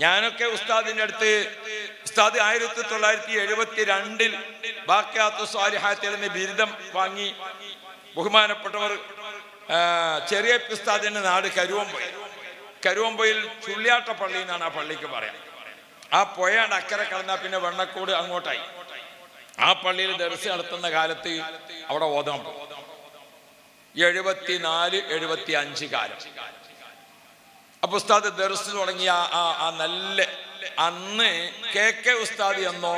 ഞാനൊക്കെ ഉസ്താദിന്റെ അടുത്ത് ഉസ്താദ് ആയിരത്തി തൊള്ളായിരത്തി എഴുപത്തി രണ്ടിൽ ബാക്കിയാത്തു സ്വാലിഹാത്തിൽ നിന്ന് ബിരുദം വാങ്ങി ബഹുമാനപ്പെട്ടവർ ചെറിയ ഉസ്താദിന്റെ നാട് കരുവമ്പൊയിൽ കരുവമ്പൊയിൽ ചുള്ളിയാട്ട പള്ളി എന്നാണ് ആ പള്ളിക്ക് പറയാം. ആ പുഴയുടെ അക്കരെ കടന്നാൽ പിന്നെ വെണ്ണക്കോട് അങ്ങോട്ടായി. ആ പള്ളിയിൽ ദർശനം നടത്തുന്ന കാലത്ത് അവിടെ പോകും എഴുപത്തിനാല് എഴുപത്തി അഞ്ച് കാലം. അപ്പൊ ഉസ്താദ് ദർസ് തുടങ്ങിയ ആ- നല്ല അന്ന് കെ കെ ഉസ്താദ് എന്നോ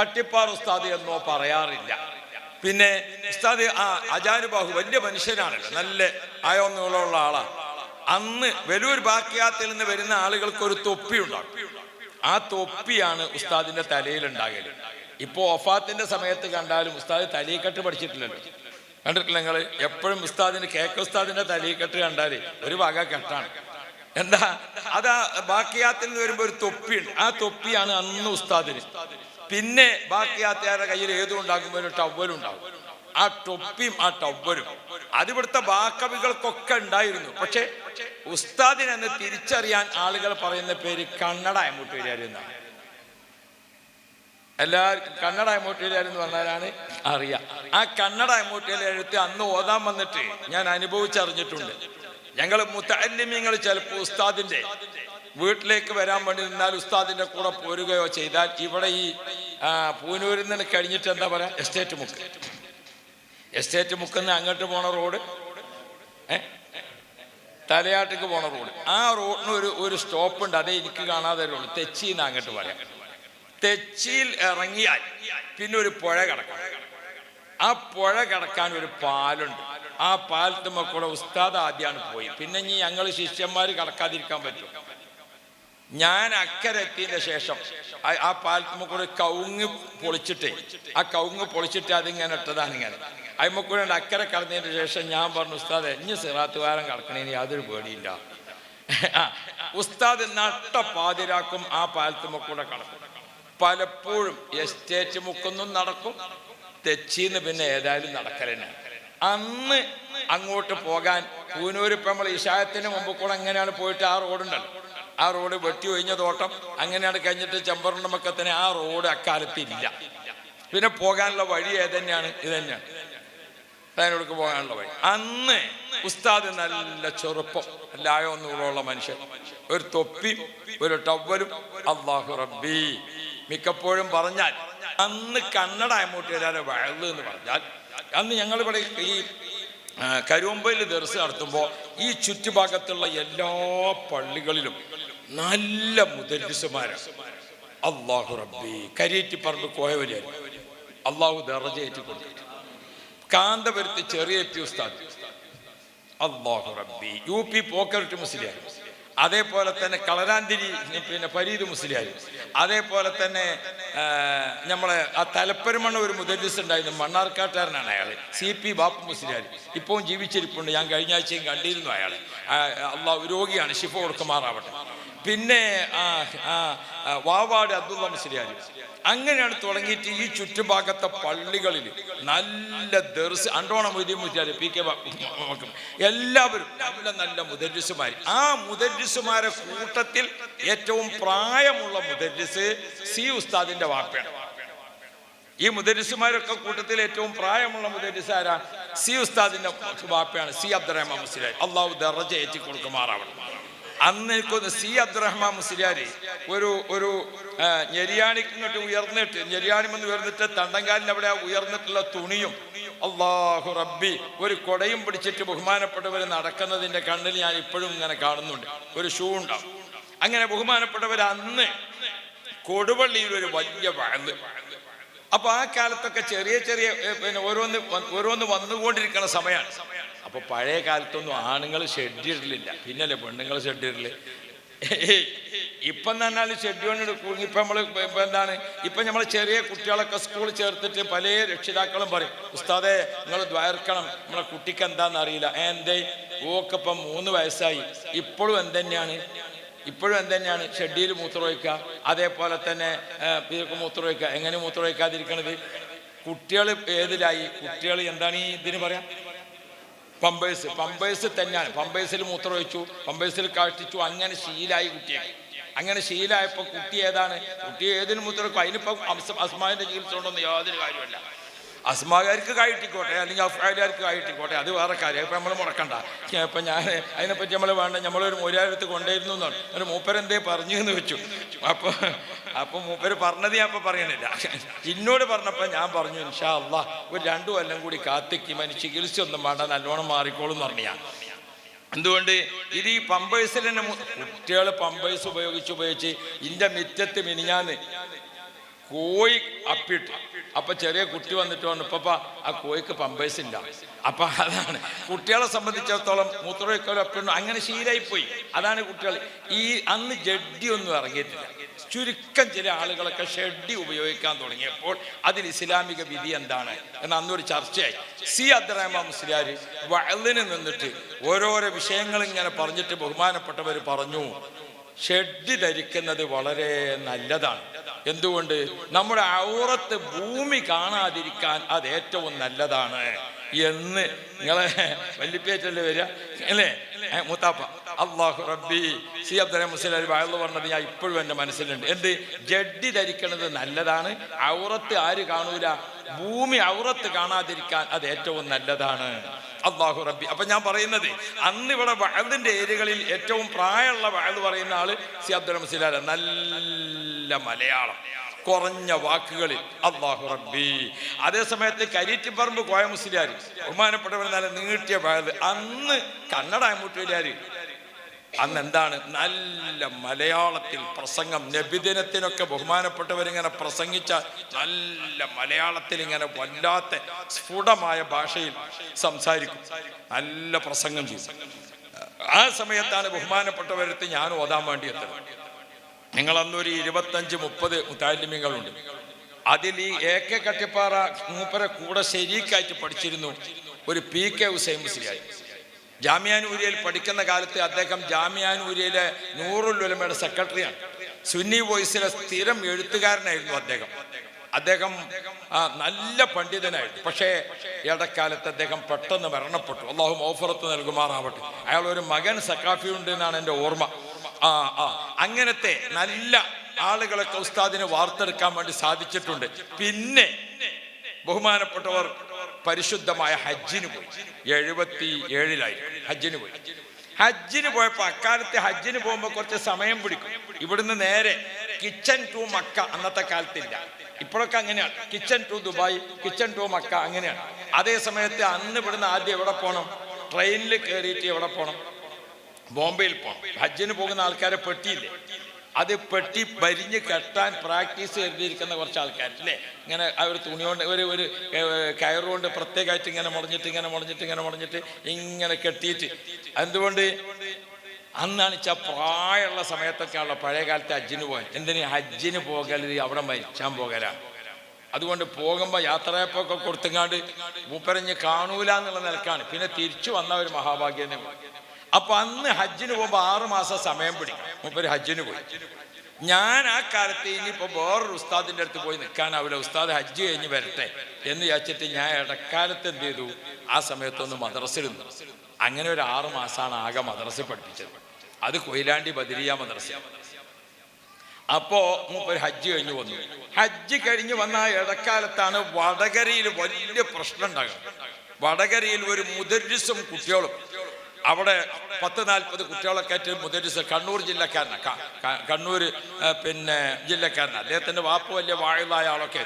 കട്ടിപ്പാർ ഉസ്താദ് എന്നോ പറയാറില്ല. പിന്നെ ഉസ്താദ് ആ അജാനുബാഹു വലിയ മനുഷ്യനാണല്ലോ നല്ല ആയോന്നുള്ള ആളാണ് അന്ന് വലിയൊരു ബാക്കിയാത്തിൽ നിന്ന് വരുന്ന ആളുകൾക്ക് ഒരു തൊപ്പി ഉണ്ടാകും. ആ തൊപ്പിയാണ് ഉസ്താദിന്റെ തലയിൽ ഉണ്ടാകൽ ഇപ്പോ ഒഫാത്തിന്റെ സമയത്ത് കണ്ടാലും ഉസ്താദ് തലയിക്കെട്ട് പഠിച്ചിട്ടില്ലല്ലോ. കണ്ടിട്ടില്ല നിങ്ങൾ എപ്പോഴും ഉസ്താദിന് കേക്ക് ഉസ്താദിന്റെ തലയിക്കെട്ട് കണ്ടാൽ ഒരു വക കെട്ടാണ്. എന്താ? അതാ ബാക്കിയാത്തിൽ നിന്ന് വരുമ്പോ ഒരു തൊപ്പിയുണ്ട്. ആ തൊപ്പിയാണ് അന്ന് ഉസ്താദിന്. പിന്നെ ബാക്കിയാത്തയാരുടെ കയ്യിൽ ഏതും ഉണ്ടാകുമ്പോൾ ഒരു ടവലും ഉണ്ടാകും ആ ടൊപ്പിയും ആ ടവലും അത് ഇവിടുത്തെ ബാക്കവികൾക്കൊക്കെ ഉണ്ടായിരുന്നു. പക്ഷെ ഉസ്താദിനെന്ന് തിരിച്ചറിയാൻ ആളുകൾ പറയുന്ന പേര് കണ്ണട എമ്മൂട്ടുകാരി എന്നാണ് എല്ലാവർക്കും കന്നഡ എമ്മൂട്ടുകാരി എന്ന് പറഞ്ഞാലാണ് അറിയാം. ആ കന്നഡ എമ്മൂട്ടുകാരി എഴുത്ത് അന്ന് ഓതാൻ വന്നിട്ട് ഞാൻ അനുഭവിച്ചറിഞ്ഞിട്ടുണ്ട്. ഞങ്ങൾ മുത്തല്ലിമീങ്ങൾ ചിലപ്പോൾ ഉസ്താദിന്റെ വീട്ടിലേക്ക് വരാൻ വേണ്ടി നിന്നാൽ ഉസ്താദിന്റെ കൂടെ പോരുകയോ ചെയ്താൽ ഇവിടെ ഈ പൂനൂരിൽ നിന്ന് കഴിഞ്ഞിട്ട് എന്താ പറയാ? എസ്റ്റേറ്റ് മുക്ക്. എസ്റ്റേറ്റ് മുക്കുന്ന അങ്ങോട്ട് പോണ റോഡ് തലയാട്ടിക്ക് പോണ റോഡ്. ആ റോഡിന് ഒരു ഒരു സ്റ്റോപ്പ് ഉണ്ട് അതേ എനിക്ക് കാണാതെ ഉള്ളൂ തെച്ചിന്ന് അങ്ങോട്ട് പറയാം തെച്ചിയിൽ ഇറങ്ങിയാൽ പിന്നെ ഒരു പുഴ കിടക്കണം ആ പുഴ കിടക്കാൻ ഒരു പാലുണ്ട്. ആ പാലത്തുമ്മ കൂടെ ഉസ്താദ് ആദ്യമാണ് പോയി. പിന്നെ ഇനി ഞങ്ങൾ ശിഷ്യന്മാർ കടക്കാതിരിക്കാൻ പറ്റും. ഞാൻ അക്കരെ എത്തിയതിന് ശേഷം ആ- പാലത്തുമ്മക്കൂടെ പാലത്തുമ്മ കൂടെ കവുങ്ങ് പൊളിച്ചിട്ടേ. ആ കൗങ്ങ് പൊളിച്ചിട്ട് അതിങ്ങനെ ഇട്ടതാണ് ഇങ്ങനെ. അതിമ്മ കൂടെ അക്കരെ കടന്നതിന് ശേഷം ഞാൻ പറഞ്ഞു ഉസ്താദ് ഇനി സിറാത്തുകാരം കടക്കണേന് യാതൊരു പേടിയില്ല. ഉസ്താദ് നട്ട പാതിരാക്കും ആ പാലത്തുമ്മ കൂടെ കടക്കും. പലപ്പോഴും എസ്റ്റേറ്റ് മുക്കൊന്നും നടക്കും തെച്ചിന്ന് പിന്നെ ഏതായാലും നടക്കലെന്നെ. അന്ന് അങ്ങോട്ട് പോകാൻ പൂനൂർ ഇപ്പം നമ്മൾ ഇഷായത്തിന് മുമ്പ് കൂടെ അങ്ങനെയാണ് പോയിട്ട് ആ റോഡുണ്ടല്ലോ. ആ റോഡ് വെട്ടി ഒഴിഞ്ഞ തോട്ടം. അങ്ങനെയാണ് കഴിഞ്ഞിട്ട് ചെമ്പറണ്ടമക്കത്തിന് ആ റോഡ് അക്കാലത്ത് ഇല്ല പിന്നെ പോകാനുള്ള വഴി ഏതന്നെയാണ്? ഇത് തന്നെയാണ് അതിനോടക്ക് പോകാനുള്ള വഴി. അന്ന് ഉസ്താദ് നല്ല ചെറുപ്പം. എല്ലായോ ഒന്നുകൂടെയുള്ള മനുഷ്യൻ. ഒരു തൊപ്പി ഒരു ടവലും അള്ളാഹു റബ്ബി. മിക്കപ്പോഴും പറഞ്ഞാൽ അന്ന് കന്നഡ അങ്ങോട്ട് വരാതെ വഴൽ എന്ന് പറഞ്ഞാൽ അന്ന് ഞങ്ങളിവിടെ ഈ ആ, കരുവമ്പയിൽ ദർസ് നടത്തുമ്പോൾ ഈ ചുറ്റുഭാഗത്തുള്ള എല്ലാ പള്ളികളിലും നല്ല മുദരിസുമാരാണ് അള്ളാഹു റബ്ബി കരിയേറ്റി പറമ്പ് കോയവലിയായിരുന്നു അള്ളാഹു ദറജയേറ്റി കൊടുത്തു കാന്തപുരത്ത് ചെറിയ ഉസ്താദ്. അള്ളാഹു റബ്ബി യു പി പോക്കറ്റ് മുസ്ലിയാർ അതേപോലെ തന്നെ കളരാന്തിരി പിന്നെ ഫരീദ് മുസ്ലിയാർ അതേപോലെ തന്നെ നമ്മളെ ആ തലപ്പരമണ്ണ ഒരു മുദരിസ് ഉണ്ടായിരുന്നു മണ്ണാർക്കാട്ടുകാരനാണ് അയാൾ സി പി ബാപ്പു മുസ്ലിയാർ ഇപ്പോഴും ജീവിച്ചിരിപ്പുണ്ട്. ഞാൻ കഴിഞ്ഞ ആഴ്ചയും കണ്ടിരുന്നു അയാൾ അള്ളാഹു രോഗിയാണ്. ഷിഫ കൊടുക്കുമാറാവട്ടെ. പിന്നെ വാവാട് അബ്ദുള്ള മുസ്ലിയാർ അങ്ങനെയാണ് തുടങ്ങിയിട്ട് ഈ ചുറ്റുഭാഗത്തെ പള്ളികളിൽ നല്ല ദർസ് അണ്ടോണ മൊയ്തീൻ പി കെ എല്ലാവരും നല്ല നല്ല മുദരിസുമാർ ആ മുദരിസുമാരെ കൂട്ടത്തിൽ ഏറ്റവും പ്രായമുള്ള മുദരിസ് സി ഉസ്താദിന്റെ വാപ്പയാണ്. ഈ മുദരിസുമാരൊക്കെ കൂട്ടത്തിൽ ഏറ്റവും പ്രായമുള്ള മുദരിസ് ആരാ? സി ഉസ്താദിന്റെ വാപ്പയാണ് സി അബ്ദുറഹ്മാൻ മുസ്ലിം അള്ളാഹു ദറജ ഏറ്റി കൊടുക്കുമാറാവണം അന്ന് സി അബ്ദുറഹ്മാൻ മുസ്ലിയാരി ഒരു ഒരു ഞെരിയാണിക്കിങ്ങോട്ട് ഉയർന്നിട്ട് ഞെരിയാണിമെന്ന് ഉയർന്നിട്ട് തണ്ടങ്കാലിന് അവിടെ ഉയർന്നിട്ടുള്ള തുണിയും അള്ളാഹു റബ്ബി ഒരു കൊടയും പിടിച്ചിട്ട് ബഹുമാനപ്പെട്ടവർ നടക്കുന്നതിന്റെ കണ്ണിൽ ഞാൻ ഇപ്പോഴും ഇങ്ങനെ കാണുന്നുണ്ട്. ഒരു ഷൂ ഉണ്ടാവും. അങ്ങനെ ബഹുമാനപ്പെട്ടവർ അന്ന് കൊടുവള്ളിയിൽ ഒരു വലിയ വഴൽ അപ്പൊ ആ കാലത്തൊക്കെ ചെറിയ ചെറിയ പിന്നെ ഓരോന്ന് ഓരോന്ന് വന്നുകൊണ്ടിരിക്കുന്ന സമയമാണ് അപ്പൊ പഴയ കാലത്തൊന്നും ആണുങ്ങൾ ഷെഡിലില്ല പിന്നല്ലേ പെണ്ണുങ്ങൾ ഷെഡിൽ ഇപ്പം തന്നെ ഷെഡ്യൂളിനോട് ഇപ്പൊ നമ്മൾ നമ്മൾ ഇപ്പൊ എന്താണ്? ഇപ്പൊ നമ്മൾ ചെറിയ കുട്ടികളൊക്കെ സ്കൂളിൽ ചേർത്തിട്ട് പല രക്ഷിതാക്കളും പറയും ഉസ്താദെ നിങ്ങൾ ദ്വാർക്കണം നമ്മളെ കുട്ടിക്ക് എന്താണെന്ന് അറിയില്ല. എന്തേ? ഓക്കെ ഇപ്പം മൂന്ന് വയസ്സായി. ഇപ്പോഴും എന്തെന്നെയാണ് ഇപ്പോഴും എന്തന്നെയാണ് ഷെഡിയിൽ മൂത്രമൊഴിക്കുക അതേപോലെ തന്നെ ഇതൊക്കെ മൂത്രമൊഴിക്കുക എങ്ങനെ മൂത്രമൊഴിക്കാതിരിക്കണത് കുട്ടികൾ ഏതിലായി? കുട്ടികൾ എന്താണ് ഈ ഇതിന് പറയാം? പമ്പേഴ്സ്. പമ്പേഴ്സ് തന്നെയാണ്. പമ്പേഴ്സിൽ മൂത്രമൊഴിച്ചു പമ്പേഴ്സിൽ കാഷ്ടിച്ചു. അങ്ങനെ ശീലായി കുട്ടിയെ. അങ്ങനെ ശീലായപ്പോൾ കുട്ടി ഏതാണ്? കുട്ടി ഏതിന് മൂത്രമൊഴിക്കും അതിനിപ്പം അസ്മാവിന്റെ ചികിത്സ കൊണ്ടൊന്നും യാതൊരു കാര്യമല്ല അസ്മാകാർക്ക് കായിട്ടിക്കോട്ടെ അല്ലെങ്കിൽ അഫ്ഗാരികാർക്ക് കായിട്ടിക്കോട്ടെ അത് വേറെ കാര്യം. ഇപ്പം നമ്മൾ മുടക്കണ്ട. ഇപ്പം ഞാൻ അതിനെപ്പറ്റി നമ്മൾ വേണ്ട നമ്മളൊരു മൂലാരത്ത് കൊണ്ടുവരുന്നു എന്നാണ് ഒരു മൂപ്പരെന്തേ പറഞ്ഞു എന്ന് വെച്ചു. അപ്പോൾ അപ്പോൾ മൂപ്പര് പറഞ്ഞത് ഞാൻ ഇപ്പം പറയണില്ല എന്നോട് പറഞ്ഞപ്പോൾ ഞാൻ പറഞ്ഞു ഇൻഷാ അള്ളാ ഒരു രണ്ടു കൊല്ലം കൂടി കാത്തിക്ക് മനുഷ്യ ചികിത്സ ഒന്നും വേണ്ട നല്ലോണം മാറിക്കോളും എന്ന് പറഞ്ഞു. ഞാൻ എന്തുകൊണ്ട്? ഇത് ഈ പമ്പേഴ്സിൽ തന്നെ കുട്ടികൾ പമ്പേഴ്സ് ഉപയോഗിച്ച് ഉപയോഗിച്ച് ഇന്റെ മിറ്റത്ത് മിനിഞ്ഞാന്ന് കോഴി അപ്പിട്ട്. അപ്പൊ ചെറിയ കുട്ടി വന്നിട്ട് വന്നു ആ കോഴിക്ക് പമ്പേഴ്സ് ഇല്ല. അപ്പൊ അതാണ്. കുട്ടികളെ സംബന്ധിച്ചിടത്തോളം മൂത്രമൊക്കെ അപ്പിടുന്നു അങ്ങനെ ശീലായി പോയി അതാണ് കുട്ടികൾ. ഈ അന്ന് ജഡ്ഡി ഒന്നും ഇറങ്ങിയിട്ടില്ല. ചുരുക്കം ചില ആളുകളൊക്കെ ഷെഡി ഉപയോഗിക്കാൻ തുടങ്ങിയപ്പോൾ അതിൽ ഇസ്ലാമിക വിധി എന്താണ്? എന്ന് അന്നൊരു ചർച്ചയായി. സി അബ്ദുറഹ്മാൻ മുസ്ലിയാർ വയലിന് നിന്നിട്ട് ഓരോരോ വിഷയങ്ങൾ ഇങ്ങനെ പറഞ്ഞിട്ട് ബഹുമാനപ്പെട്ടവർ പറഞ്ഞു ഷെഡ് ധരിക്കുന്നത് വളരെ നല്ലതാണ്. എന്തുകൊണ്ട്? നമ്മുടെ ഔറത്ത് ഭൂമി കാണാതിരിക്കാൻ അത് ഏറ്റവും നല്ലതാണ്. എന്ന് നിങ്ങളെ വല്ലിപ്പേറ്റല്ലേ വരിക? അല്ലേ? മുത്താപ്പ. അള്ളാഹു റബ്ബി സി അബ്ദുൽ മുസ്ലിം വയലു പറഞ്ഞത് ഞാൻ ഇപ്പോഴും എന്റെ മനസ്സിലുണ്ട്. എന്ത്? ജഡ്ഡി ധരിക്കുന്നത് നല്ലതാണ്. ഔറത്ത് ആര് കാണൂല? ഭൂമി ഔറത്ത് കാണാതിരിക്കാൻ അത് ഏറ്റവും നല്ലതാണ്. അള്ളാഹു റബ്ബി. അപ്പൊ ഞാൻ പറയുന്നത് അന്ന് ഇവിടെ വഴുതിന്റെ ഏരിയകളിൽ ഏറ്റവും പ്രായമുള്ള വഴുത് പറയുന്ന ആൾ സി അബ്ദുൽ മുസ്ലിം നല്ല മലയാളം. കുറഞ്ഞ വാക്കുകളിൽ അള്ളാഹു റബ്ബി. അതേ സമയത്ത് കരീറ്റിപ്പറമ്പ് കോയ മുസ്ലിയാർ ബഹുമാനപ്പെട്ടവർ നല്ല നീട്ടിയ വഴുത് അന്ന് കന്നഡ മുട്ടുകാര് അന്ന് എന്താണ് നല്ല മലയാളത്തിൽ പ്രസംഗം. നബിദിനത്തിനൊക്കെ ബഹുമാനപ്പെട്ടവരിങ്ങനെ പ്രസംഗിച്ച നല്ല മലയാളത്തിൽ ഇങ്ങനെ വല്ലാത്ത സ്ഫുടമായ ഭാഷയിൽ സംസാരിക്കും. നല്ല പ്രസംഗം ചെയ്യും. ആ സമയത്താണ് ബഹുമാനപ്പെട്ടവരത്ത് ഞാൻ ഓതാൻ വേണ്ടി എത്തുന്നത് നിങ്ങൾ അന്നൊരു ഇരുപത്തഞ്ച് മുപ്പത് മുത്താലിമ്യങ്ങളുണ്ട്. അതിൽ ഈ എ കെ കട്ടിപ്പാറ മൂപ്പരെ കൂടെ ശരിക്കായിട്ട് പഠിച്ചിരുന്നു ഒരു പി കെ ഹുസൈൻ മുസ്ലിയായി ജാമ്യാനൂരിയയിൽ പഠിക്കുന്ന കാലത്ത് അദ്ദേഹം ജാമ്യാനൂരിയയിലെ നൂറുൽ ഉലമയുടെ സെക്രട്ടറിയാണ്. സുന്നി വോയിസിലെ സ്ഥിരം എഴുത്തുകാരനായിരുന്നു അദ്ദേഹം. അദ്ദേഹം നല്ല പണ്ഡിതനായിരുന്നു. പക്ഷേ ഇടക്കാലത്ത് അദ്ദേഹം പെട്ടെന്ന് മരണപ്പെട്ടു. അള്ളാഹു ഓഫറത്ത് നൽകുമാറാവട്ടെ. അയാൾ ഒരു മകൻ സക്കാഫി ഉണ്ട് എന്നാണ് എന്റെ ഓർമ്മ. ആ ആ അങ്ങനത്തെ നല്ല ആളുകളൊക്കെ ഉസ്താദിനെ വാർത്തെടുക്കാൻ വേണ്ടി സാധിച്ചിട്ടുണ്ട്. പിന്നെ ബഹുമാനപ്പെട്ടവർ പരിശുദ്ധമായ ഹജ്ജിന് പോയി. എഴുപത്തി ഏഴിലായി ഹജ്ജിന് പോയി. ഹജ്ജിന് പോയപ്പോ അക്കാലത്ത് ഹജ്ജിന് പോകുമ്പോൾ കുറച്ച് സമയം പിടിക്കും. ഇവിടുന്ന് നേരെ കിച്ചൺ ടു മക്ക അന്നത്തെ കാലത്തില്ല. ഇപ്പോഴൊക്കെ അങ്ങനെയാണ്. Kitchen to Dubai kitchen to Mecca അങ്ങനെയാണ്. അതേ സമയത്ത് അന്ന് ഇവിടുന്ന് ആദ്യം എവിടെ പോകണം ട്രെയിനിൽ കയറിയിട്ട് എവിടെ പോകണം ബോംബെയിൽ പോകണം ഹജ്ജിന് പോകുന്ന ആൾക്കാരെ പെട്ടിയില്ലേ? അത് പെട്ടി പരിഞ്ഞ് കെട്ടാൻ പ്രാക്ടീസ് കരുതിയിരിക്കുന്ന കുറച്ച് ആൾക്കാർ അല്ലേ ഇങ്ങനെ അവർ തുണി കൊണ്ട് ഒരു ഒരു കയറുകൊണ്ട് പ്രത്യേകമായിട്ട് ഇങ്ങനെ മുടഞ്ഞിട്ട് ഇങ്ങനെ മുടഞ്ഞിട്ട് ഇങ്ങനെ മുടഞ്ഞിട്ട് ഇങ്ങനെ കെട്ടിയിട്ട്. എന്തുകൊണ്ട്? അന്നാണ് വെച്ചാൽ പ്രായമുള്ള സമയത്തൊക്കെയുള്ള പഴയ കാലത്തെ ഹജ്ജിന് പോകാൻ എന്തിനു? ഹജ്ജിന് പോകൽ അവിടെ മരിച്ചാൻ പോകലാണ് അതുകൊണ്ട് പോകുമ്പോൾ യാത്രയപ്പൊക്കെ കൊടുത്തങ്ങാണ്ട് മൂപ്പരഞ്ഞ് കാണൂല എന്നുള്ള നിലക്കാണ്. പിന്നെ തിരിച്ചു വന്ന ഒരു മഹാഭാഗ്യനെ. അപ്പൊ അന്ന് ഹജ്ജിന് പോകുമ്പോൾ ആറു മാസം സമയം പിടിക്കും മുപ്പര് ഹജ്ജിന് പോയി. ഞാൻ ആ കാലത്ത് ഇനിയിപ്പോ വേറൊരു ഉസ്താദിന്റെ അടുത്ത് പോയി നിൽക്കാനാവില്ല ഉസ്താദ് ഹജ്ജ് കഴിഞ്ഞ് വരട്ടെ എന്ന് വിചാരിച്ചിട്ട് ഞാൻ ഇടക്കാലത്ത് എന്ത് ചെയ്തു? ആ സമയത്തൊന്ന് മദ്രസിൽ നിന്ന്. അങ്ങനെ ഒരു ആറു മാസമാണ് ആകെ മദ്രസ പഠിപ്പിച്ചത്. അത് കൊയിലാണ്ടി ബദരിയ മദ്രസ അപ്പോ മൂപ്പര് ഹജ്ജ് കഴിഞ്ഞു വന്നു. ഹജ്ജ് കഴിഞ്ഞു വന്ന ഇടക്കാലത്താണ് വടകരയിൽ വലിയ പ്രശ്നം ഉണ്ടാകുന്നത്. വടകരയിൽ ഒരു മുദരിസും കുട്ടികളും അവിടെ പത്ത് നാൽപ്പത് കുട്ടികളൊക്കെ കയറ്റി മുദരിസ് കണ്ണൂർ ക- കണ്ണൂർ പിന്നെ ജില്ലക്കാരനാണ് അദ്ദേഹത്തിന്റെ വാപ്പ് വലിയ വാഴുതായ ആളൊക്കെ.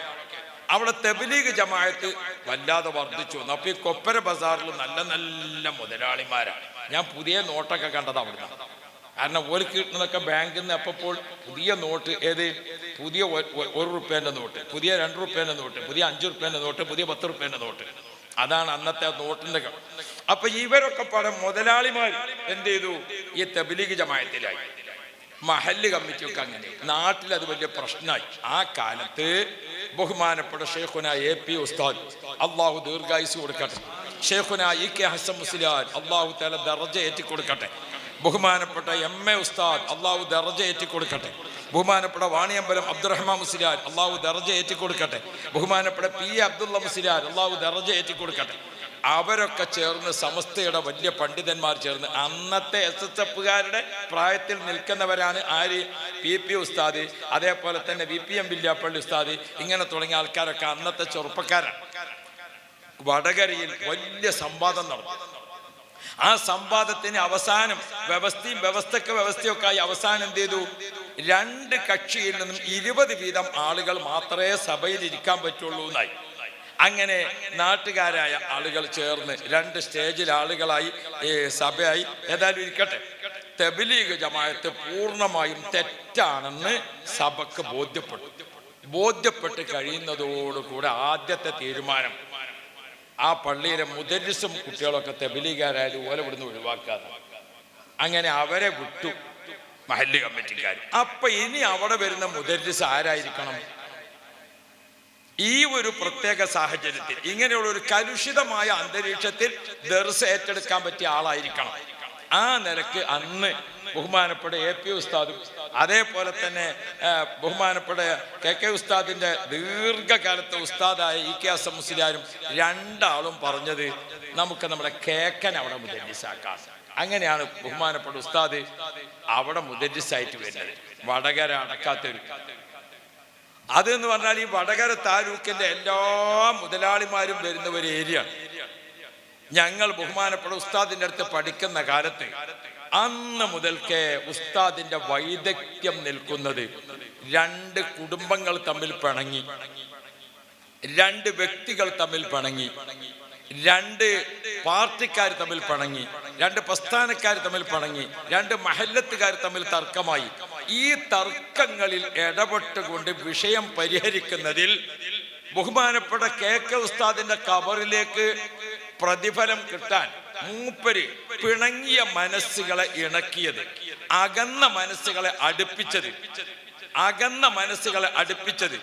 അവിടെ തെബലീഗ് ജമായത്ത് വല്ലാതെ വർദ്ധിച്ചു വന്നു. അപ്പൊ ഈ കൊപ്പര ബസാറിൽ നല്ല നല്ല മുതലാളിമാരാണ് ഞാൻ പുതിയ നോട്ടൊക്കെ കണ്ടത് അവിടുന്ന്. കാരണം ഒരു കിട്ടുന്നതൊക്കെ ബാങ്കിൽ നിന്ന് അപ്പോൾ പുതിയ നോട്ട് ഏത്? പുതിയ ഒരു റുപ്യേന്റെ നോട്ട് പുതിയ രണ്ട് റുപ്യേന്റെ നോട്ട് പുതിയ അഞ്ച് റുപ്യേന്റെ നോട്ട് പുതിയ പത്ത് റുപ്യേന്റെ നോട്ട്. അതാണ് അന്നത്തെ നോട്ടിന്റെ അപ്പൊ ഇവരൊക്കെ പല മുതലാളിമാർ എന്ത് ചെയ്തു? ഈ തബിലീഗ് ജമായത്തിലായി. മഹല്ല് കമ്മിറ്റിയൊക്കെ അങ്ങനെ. നാട്ടിൽ അത് വലിയ പ്രശ്നമായി. ആ കാലത്ത് ബഹുമാനപ്പെട്ട ഷെയ്ഖുന എ പി ഉസ്താദ് അള്ളാഹു ദീർഘായുസ് കൊടുക്കട്ടെ. ഷെയ്ഖുന ഇ കെ ഹസൻ മുസ്ലിയാർ അള്ളാഹു തല ദർജ ഏറ്റി കൊടുക്കട്ടെ ബഹുമാനപ്പെട്ട എം എ ഉസ്താദ് അള്ളാഹു ദർജ ഏറ്റി കൊടുക്കട്ടെ ബഹുമാനപ്പെട്ട വാണിയമ്പലം അബ്ദുറഹ്മാൻ മുസ്ലിയാർ അള്ളാഹു ദർജ ഏറ്റി കൊടുക്കട്ടെ ബഹുമാനപ്പെട്ട പി എ അബ്ദുള്ള മുസ്ലിയാർ അള്ളാഹു ദർജ ഏറ്റി കൊടുക്കട്ടെ അവരൊക്കെ ചേർന്ന് സമസ്തയുടെ വലിയ പണ്ഡിതന്മാർ ചേർന്ന് അന്നത്തെ എസ് എസ് എഫുകാരുടെ പ്രായത്തിൽ നിൽക്കുന്നവരാണ് ആര്? പി പി ഉസ്താദ് അതേപോലെ തന്നെ വി പി എം വില്യാപ്പള്ളി ഉസ്താദ് ഇങ്ങനെ തുടങ്ങിയ ആൾക്കാരൊക്കെ അന്നത്തെ ചെറുപ്പക്കാരാണ്. വടകരയിൽ വലിയ സംവാദം നടന്നു. ആ സംവാദത്തിന് അവസാനം വ്യവസ്ഥയും വ്യവസ്ഥക്ക് വ്യവസ്ഥയൊക്കെ ആയി അവസാനം എന്ത് ചെയ്തു? രണ്ട് കക്ഷിയിൽ നിന്നും ഇരുപത് വീതം ആളുകൾ മാത്രമേ സഭയിൽ ഇരിക്കാൻ പറ്റുള്ളൂ എന്നായി. അങ്ങനെ നാട്ടുകാരായ ആളുകൾ ചേർന്ന് രണ്ട് സ്റ്റേജിൽ ആളുകളായി സഭയായി. ഏതായാലും ഇരിക്കട്ടെ. തെബിലീഗ് ജമായത്ത് പൂർണമായും തെറ്റാണെന്ന് സഭക്ക് ബോധ്യപ്പെട്ടു. ബോധ്യപ്പെട്ട് കഴിയുന്നതോടുകൂടെ ആദ്യത്തെ തീരുമാനം ആ പള്ളിയിലെ മുദരിസും കുട്ടികളൊക്കെ തെബിലികാരായാലും ഓല ഇവിടുന്ന് ഒഴിവാക്കാതെ. അങ്ങനെ അവരെ വിട്ടു മഹല്ല് കമ്മിറ്റിക്കാർ അപ്പൊ ഇനി അവിടെ വരുന്ന മുദരിസ് ആരായിരിക്കണം? ഈ ഒരു പ്രത്യേക സാഹചര്യത്തിൽ ഇങ്ങനെയുള്ള ഒരു കലുഷിതമായ അന്തരീക്ഷത്തിൽ ദർസ് ഏറ്റെടുക്കാൻ പറ്റിയ ആളായിരിക്കണം. ആ നിലയ്ക്ക് അന്ന് ബഹുമാനപ്പെട്ട എ പി ഉസ്താദും അതേപോലെ തന്നെ ബഹുമാനപ്പെട്ട കെ കെ ഉസ്താദിന്റെ ദീർഘകാലത്തെ ഉസ്താദായ ഇ കെ അസം മുസ്ലിയാരും രണ്ടാളും പറഞ്ഞത് നമുക്ക് നമ്മുടെ കേക്കൻ അവിടെ മുദരിസാക്കാം അങ്ങനെയാണ് ബഹുമാനപ്പെട്ട ഉസ്താദ് അവിടെ മുദരിസായിട്ട് വരുന്നത്. വടകര അടക്കാത്തൊരു. അതെന്ന് പറഞ്ഞാൽ ഈ വടകര താലൂക്കിന്റെ എല്ലാ മുതലാളിമാരും വരുന്ന ഒരു ഏരിയ ഞങ്ങൾ ബഹുമാനപ്പെട്ട ഉസ്താദിന്റെ അടുത്ത് പഠിക്കുന്ന കാലത്ത് അന്ന് മുതൽക്കേ ഉസ്താദിന്റെ വൈദഗ്ധ്യം നിൽക്കുന്നത് രണ്ട് കുടുംബങ്ങൾ തമ്മിൽ പിണങ്ങി. രണ്ട് വ്യക്തികൾ തമ്മിൽ പിണങ്ങി. രണ്ട് പാർട്ടിക്കാർ തമ്മിൽ പിണങ്ങി. രണ്ട് പ്രസ്ഥാനക്കാർ തമ്മിൽ പിണങ്ങി. രണ്ട് മഹല്ലത്തുകാർ തമ്മിൽ തർക്കമായി. ഈ തർക്കങ്ങളിൽ ഇടപെട്ടുകൊണ്ട് വിഷയം പരിഹരിക്കുന്നതിൽ ബഹുമാനപ്പെട്ട കെ കെ ഉസ്താദിന്റെ കബറിലേക്ക് പ്രതിഫലം കിട്ടാൻ മൂപ്പര് പിണങ്ങിയ മനസ്സുകളെ ഇണക്കിയത് അകന്ന മനസ്സുകളെ അടുപ്പിച്ചത് അകന്ന മനസ്സുകളെ അടുപ്പിച്ചത്.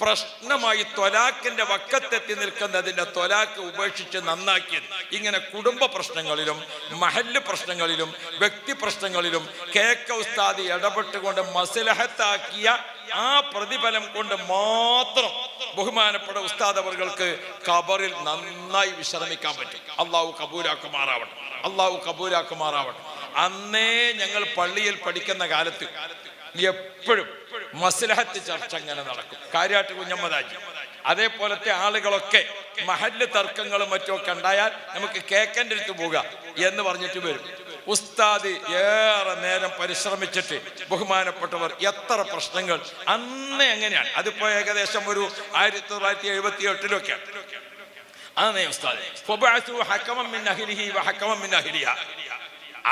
പ്രശ്നമായി ത്വലാക്കിന്റെ വക്കത്തെത്തി നിൽക്കുന്നതിന്റെ ത്വലാക്ക് ഉപേക്ഷിച്ച് നന്നാക്കിയത്. ഇങ്ങനെ കുടുംബ പ്രശ്നങ്ങളിലും മഹല്ല് പ്രശ്നങ്ങളിലും വ്യക്തി പ്രശ്നങ്ങളിലും കേക്ക ഉസ്താദി ഇടപെട്ടുകൊണ്ട് മസലഹത്താക്കിയ ആ പ്രതിഫലം കൊണ്ട് മാത്രം ബഹുമാനപ്പെട്ട ഉസ്താദ് അവർക്ക് കബറിൽ നന്നായി വിശ്രമിക്കാൻ പറ്റും. അള്ളാഹു കബൂലാക്കുമാറാവട്ടെ. അള്ളാഹു കബൂലാക്കുമാറാവട്ടെ. അന്നേ ഞങ്ങൾ പള്ളിയിൽ പഠിക്കുന്ന കാലത്ത് എപ്പോഴും മസ്ലഹത്ത് ചർച്ച അങ്ങനെ നടക്കും. കാര്യമായിട്ട് കുഞ്ഞമ്മദാജി അതേപോലത്തെ ആളുകളൊക്കെ മഹല്ല് തർക്കങ്ങളും മറ്റുമൊക്കെ ഉണ്ടായാൽ നമുക്ക് കേക്കന്റെ അടുത്ത് പോകാം എന്ന് പറഞ്ഞിട്ട് വരും. ഉസ്താദ് ഏറെ നേരം പരിശ്രമിച്ചിട്ട് ബഹുമാനപ്പെട്ടവർ എത്ര പ്രശ്നങ്ങൾ. അന്ന് എങ്ങനെയാണ് അതിപ്പോ ഏകദേശം ഒരു ആയിരത്തി തൊള്ളായിരത്തി എഴുപത്തി എട്ടിലൊക്കെയാണ് അതെ ഉസ്താദ്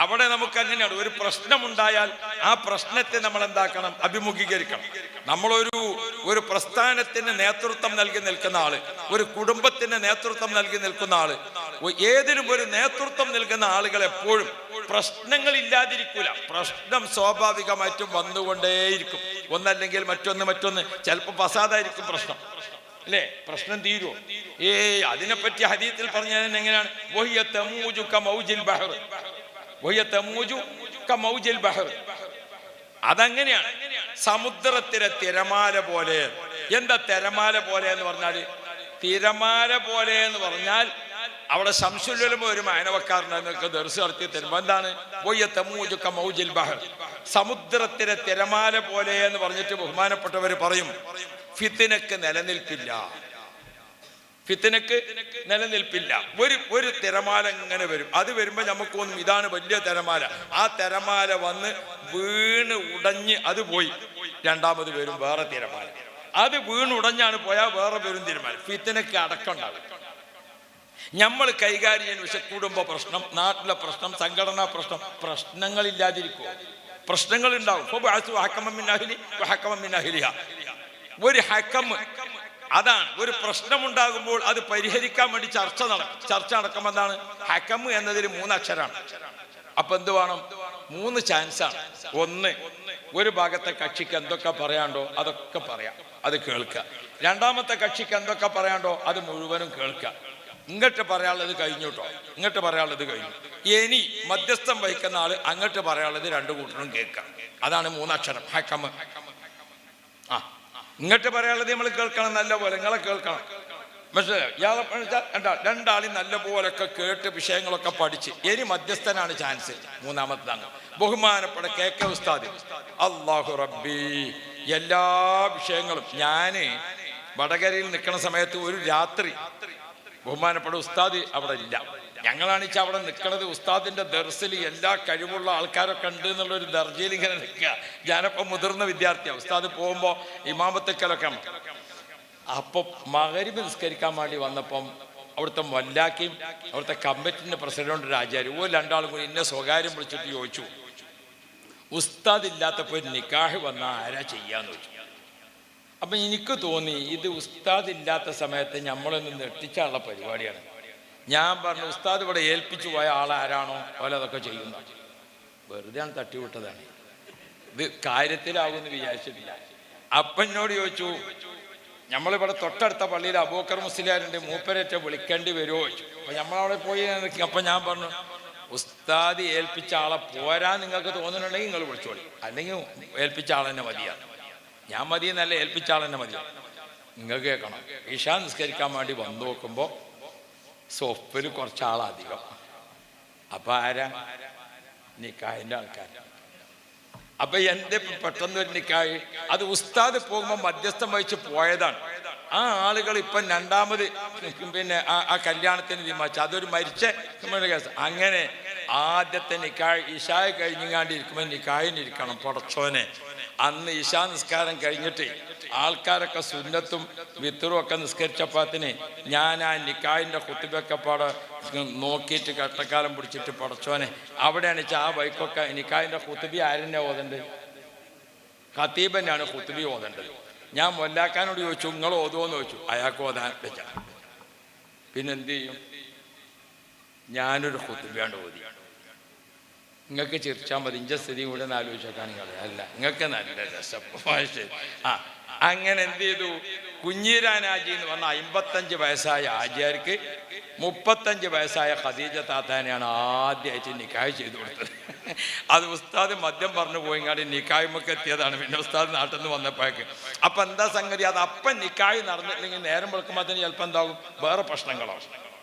അവിടെ നമുക്ക് അങ്ങനെയാണ് ഒരു പ്രശ്നമുണ്ടായാൽ ആ പ്രശ്നത്തെ നമ്മൾ എന്താക്കണം അഭിമുഖീകരിക്കണം. നമ്മളൊരു ഒരു പ്രസ്ഥാനത്തിന് നേതൃത്വം നൽകി നിൽക്കുന്ന ആൾ ഒരു കുടുംബത്തിന് നേതൃത്വം നൽകി നിൽക്കുന്ന ആൾ ഏതിനും ഒരു നേതൃത്വം നൽകുന്ന ആളുകൾ എപ്പോഴും പ്രശ്നങ്ങൾ ഇല്ലാതിരിക്കൂല പ്രശ്നം സ്വാഭാവികമായിട്ടും വന്നുകൊണ്ടേയിരിക്കും. ഒന്നല്ലെങ്കിൽ മറ്റൊന്ന് മറ്റൊന്ന്. ചിലപ്പോൾ ഫസാദായിരിക്കും പ്രശ്നം. അല്ലേ? പ്രശ്നം തീരുമോ ഏയ് അതിനെപ്പറ്റി ഹരിയത്തിൽ പറഞ്ഞാൽ എങ്ങനെയാണ്? അതങ്ങനെയാണ്. സമുദ്രത്തിലെ തിരമാല പോലെ. എന്താ തിരമാല പോലെ എന്ന് പറഞ്ഞാൽ തിരമാല പോലെ എന്ന് പറഞ്ഞാൽ അവിടെ ശംസുല്ലും ഒരു മാനവക്കാരനൊക്കെ ദർശനം നടത്തി തരുമ്പോ എന്താണ്? മൗജിൽ ബഹർ. സമുദ്രത്തിലെ തിരമാല പോലെ എന്ന് പറഞ്ഞിട്ട് ബഹുമാനപ്പെട്ടവർ പറയും ഫിത്തിനക്ക് നിലനിൽപ്പില്ല. ഫിത്തിനക്ക് നിലനിൽപ്പില്ല. ഒരു ഒരു തിരമാല ഇങ്ങനെ വരും. അത് വരുമ്പോൾ നമുക്കൊന്നും ഇതാണ് വലിയ തിരമാല. ആ തിരമാല വന്ന് വീണ് ഉടഞ്ഞ് അത് പോയി. രണ്ടാമത് വരും വേറെ തിരമാല. അത് വീണ് ഉടഞ്ഞാണ് പോയാൽ വേറെ വരും തിരമാല. ഫിത്തനക്ക് അടക്കണ്ട നമ്മൾ കൈകാര്യം ചെയ്യുന്ന കുടുംബ പ്രശ്നം നാട്ടിലെ പ്രശ്നം സംഘടനാ പ്രശ്നം പ്രശ്നങ്ങളില്ലാതിരിക്കുക പ്രശ്നങ്ങൾ ഉണ്ടാവും ഒരു ഹക്കം അതാണ്. ഒരു പ്രശ്നമുണ്ടാകുമ്പോൾ അത് പരിഹരിക്കാൻ വേണ്ടി ചർച്ച നടക്കും ചർച്ച നടക്കുമ്പോൾ എന്താണ്? ഹക്കം എന്നതിൽ മൂന്ന് അക്ഷരാണ് അപ്പൊ എന്ത് വേണം? മൂന്ന് ചാൻസാണ് ഒന്ന് ഒരു ഭാഗത്തെ കക്ഷിക്ക് എന്തൊക്കെ പറയാണ്ടോ അതൊക്കെ പറയാം. അത് കേൾക്കുക. രണ്ടാമത്തെ കക്ഷിക്ക് എന്തൊക്കെ പറയാണ്ടോ അത് മുഴുവനും കേൾക്കുക. ഇങ്ങോട്ട് പറയാനുള്ളത് കഴിഞ്ഞു ഇങ്ങോട്ട് പറയാനുള്ളത് കഴിഞ്ഞു. ഇനി മധ്യസ്ഥം വഹിക്കുന്ന ആൾ അങ്ങോട്ട് പറയാനുള്ളത് രണ്ടു കൂട്ടരും കേൾക്കാം അതാണ് മൂന്നക്ഷരം. ഹക്കമ് ആ. ഇങ്ങോട്ട് പറയാനുള്ളത് നമ്മൾ കേൾക്കണം നല്ല പോലെ നിങ്ങളെ കേൾക്കണം. മനസ്സിലായോ? ഇയാളെ രണ്ടാളും നല്ലപോലൊക്കെ കേട്ട് വിഷയങ്ങളൊക്കെ പഠിച്ച് ഇനി മധ്യസ്ഥനാണ് ചാൻസ്. മൂന്നാമത്തെ അങ്ങ് ബഹുമാനപ്പെട്ട കെ കെ ഉസ്താദ് അള്ളാഹു റബ്ബി എല്ലാ വിഷയങ്ങളും ഞാൻ വടകരയിൽ നിൽക്കുന്ന സമയത്ത് ഒരു രാത്രി ബഹുമാനപ്പെട്ട ഉസ്താദ് അവിടെ ഇല്ല. ഞങ്ങളാണിച്ച് അവിടെ നിൽക്കുന്നത് ഉസ്താദിന്റെ ദർസിൽ എല്ലാ കഴിവുള്ള ആൾക്കാരൊക്കെ ഉണ്ട് എന്നുള്ളൊരു ദർജയിൽ ഇങ്ങനെ നിൽക്കുക. ഞാനപ്പം മുതിർന്ന വിദ്യാർത്ഥിയാണ് ഉസ്താദ് പോകുമ്പോൾ ഇമാമത്തക്കലൊക്കെ അപ്പൊ മകരിബ് നിസ്കരിക്കാൻ വേണ്ടി വന്നപ്പം അവിടുത്തെ മൊല്ലാക്കിയും അവിടുത്തെ കമ്മിറ്റിന്റെ പ്രസിഡന്റ് രാജാരി ഓ രണ്ടാളും കൂടി എന്നെ സ്വകാര്യം വിളിച്ചിട്ട് ചോദിച്ചു. ഉസ്താദ് ഇല്ലാത്തപ്പോൾ നിക്കാഹ് വന്ന ആരാ ചെയ്യാന്ന് ചോദിച്ചു. അപ്പൊ എനിക്ക് തോന്നി ഇത് ഉസ്താദ് ഇല്ലാത്ത സമയത്ത് നമ്മളൊന്ന് നെട്ടിച്ചാനുള്ള പരിപാടിയാണ്. ഞാൻ പറഞ്ഞു ഉസ്താദ് ഇവിടെ ഏൽപ്പിച്ചു പോയ ആളാരാണോ? ആരാണോ അതൊക്കെ ചെയ്യുന്ന. വെറുതെ ആണ് തട്ടിവിട്ടതാണ്. ഇത് കാര്യത്തിലാകുമെന്ന് വിചാരിച്ചിട്ടില്ല. അപ്പനോട് ചോദിച്ചു നമ്മളിവിടെ തൊട്ടടുത്ത പള്ളിയിൽ അബൂക്കർ മുസ്ലിയാരുണ്ട് മൂപ്പരേറ്റ വിളിക്കേണ്ടി വരുമോ ചോദിച്ചു. അപ്പൊ നമ്മളവിടെ പോയി അപ്പൊ ഞാൻ പറഞ്ഞു ഉസ്താദി ഏൽപ്പിച്ച ആളെ പോരാ നിങ്ങൾക്ക് തോന്നുന്നുണ്ടെങ്കിൽ നിങ്ങൾ വിളിച്ചോളി. അല്ലെങ്കിൽ ഏൽപ്പിച്ച ആൾ തന്നെ മതിയാണ് ഞാൻ മതി എന്നല്ല ഏൽപ്പിച്ച ആൾ തന്നെ മതിയാണ് നിങ്ങൾക്ക് കേൾക്കണം. ഇഷാ നിസ്കരിക്കാൻ വേണ്ടി വന്നു നോക്കുമ്പോൾ സൊഫിൽ കുറച്ചാളധികം. അപ്പൊ ആരാ? നിക്കാഹിന്റെ ആൾക്കാർ അപ്പൊ എന്റെ പെട്ടെന്ന് ഒരു നിക്കായി അത് ഉസ്താദ് പോകുമ്പോൾ മധ്യസ്ഥം വഹിച്ച് പോയതാണ്. ആ ആളുകൾ ഇപ്പം രണ്ടാമത് പിന്നെ ആ കല്യാണത്തിന് തീരുമാനിച്ചു. അതൊരു മരിച്ച കേസ്. അങ്ങനെ ആദ്യത്തെ നിക്കായ് ഇഷായ കഴിഞ്ഞാണ്ടിരിക്കുമ്പോൾ നിക്കായിരിക്കണം പടച്ചോനെ. അന്ന് ഇഷാ നിസ്കാരം കഴിഞ്ഞിട്ട് ആൾക്കാരൊക്കെ സുന്നത്തും വിത്തറും ഒക്കെ നിസ്കരിച്ചപ്പാത്തിന് ഞാൻ ആ നിക്കായിന്റെ കുത്തിബൊക്കെ പാടെ നോക്കിയിട്ട് കട്ടക്കാലം പിടിച്ചിട്ട് പടച്ചോനെ. അവിടെയാണ് വെച്ചാൽ ആ ബൈക്കൊക്കെ നിക്കായിന്റെ കുത്തുബി ആരെന്നെ ഓതണ്ട്? ഖത്തീബന്നെയാണ് കുത്തുബി ഓതേണ്ടത് ഞാൻ മൊല്ലാക്കാനോട് ചോദിച്ചു നിങ്ങൾ ഓതുമോന്ന് ചോദിച്ചു. അയാൾക്ക് ഓതാൻ വെച്ച പിന്നെ എന്ത് ചെയ്യും? ഞാനൊരു കുത്തുബിയാണ്ട് ഓതി. നിങ്ങൾക്ക് ചിരിച്ചാൽ മതി. ഇഞ്ച സ്ഥിതി കൂടെ ഒന്ന് ആലോചിച്ചേക്കാൻ അല്ല നിങ്ങൾക്ക് നല്ല രസം. ആ അങ്ങനെ എന്ത് ചെയ്തു? കുഞ്ഞീരാനാജി എന്ന് പറഞ്ഞ അമ്പത്തഞ്ച് വയസ്സായ ആചാര്യക്ക് മുപ്പത്തഞ്ച് വയസ്സായ ഖദീജ താത്താനെയാണ് ആദ്യമായിട്ട് നിക്കായ് ചെയ്തു കൊടുത്തത്. അത് ഉസ്താദ് മദ്യം പറഞ്ഞു പോയിങ്ങാണ്ട് നിക്കായ്മൊക്കെ എത്തിയതാണ്. പിന്നെ ഉസ്താദ് നാട്ടിൽ നിന്ന് വന്നപ്പോഴേക്ക്. അപ്പം എന്താ സംഗതി? അത് അപ്പം നിക്കായ് നടന്നില്ലെങ്കിൽ നേരം വെളുക്കുമ്പോൾ അതിന് ചിലപ്പോൾ എന്താകും വേറെ പ്രശ്നങ്ങളാവും.